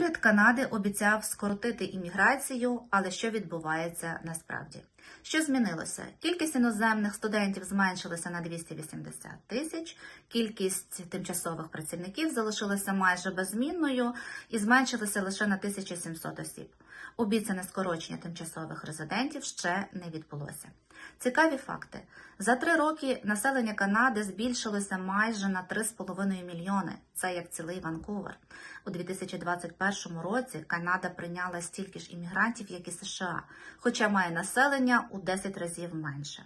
Уряд Канади обіцяв скоротити імміграцію, але що відбувається насправді? Що змінилося? Кількість іноземних студентів зменшилася на 280 тисяч, кількість тимчасових працівників залишилася майже беззмінною і зменшилася лише на 1700 осіб. Обіцяне скорочення тимчасових резидентів ще не відбулося. Цікаві факти: за три роки населення Канади збільшилося майже на 3,5 мільйони. Це як цілий Ванкувер. У 2021 році Канада прийняла стільки ж іммігрантів, як і США, хоча має населення у 10 разів менше.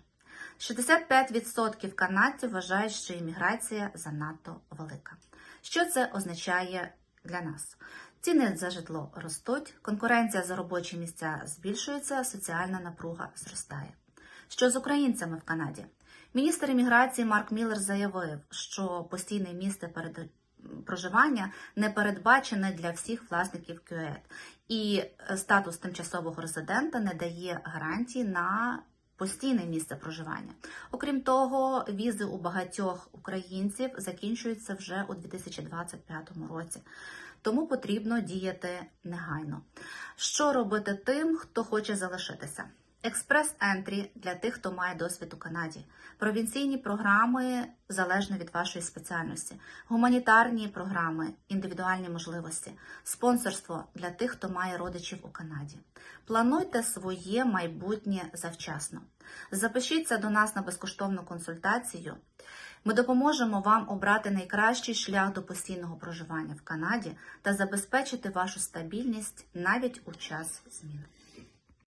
65% канадців вважають, що імміграція занадто велика. Що це означає для нас? Ціни за житло ростуть, конкуренція за робочі місця збільшується, соціальна напруга зростає. Що з українцями в Канаді? Міністр імміграції Марк Міллер заявив, що постійне місце перед проживання не передбачене для всіх власників КЮЕТ, і статус тимчасового резидента не дає гарантії на постійне місце проживання. Окрім того, візи у багатьох українців закінчуються вже у 2025 році. Тому потрібно діяти негайно. Що робити тим, хто хоче залишитися? Експрес-ентрі для тих, хто має досвід у Канаді, провінційні програми залежно від вашої спеціальності, гуманітарні програми, індивідуальні можливості, спонсорство для тих, хто має родичів у Канаді. Плануйте своє майбутнє завчасно. Запишіться до нас на безкоштовну консультацію. Ми допоможемо вам обрати найкращий шлях до постійного проживання в Канаді та забезпечити вашу стабільність навіть у час змін.